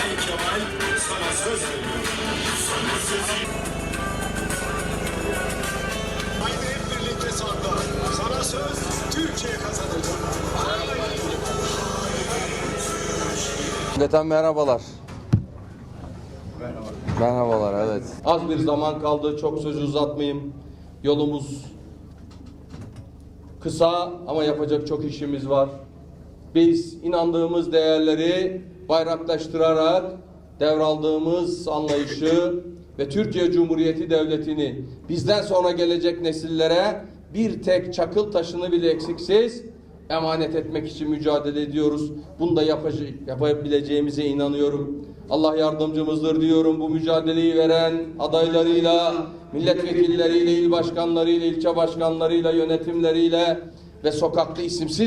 Ben Kemal merhabalar. Merhabalar evet. Az bir zaman kaldı çok sözü uzatmayayım. Yolumuz kısa ama yapacak çok işimiz var. Biz inandığımız değerleri bayraklaştırarak devraldığımız anlayışı ve Türkiye Cumhuriyeti Devleti'ni bizden sonra gelecek nesillere bir tek çakıl taşını bile eksiksiz emanet etmek için mücadele ediyoruz. Bunu da yapabileceğimize inanıyorum. Allah yardımcımızdır diyorum bu mücadeleyi veren adaylarıyla, milletvekilleriyle, il başkanlarıyla, ilçe başkanlarıyla, yönetimleriyle ve sokakta isimsiz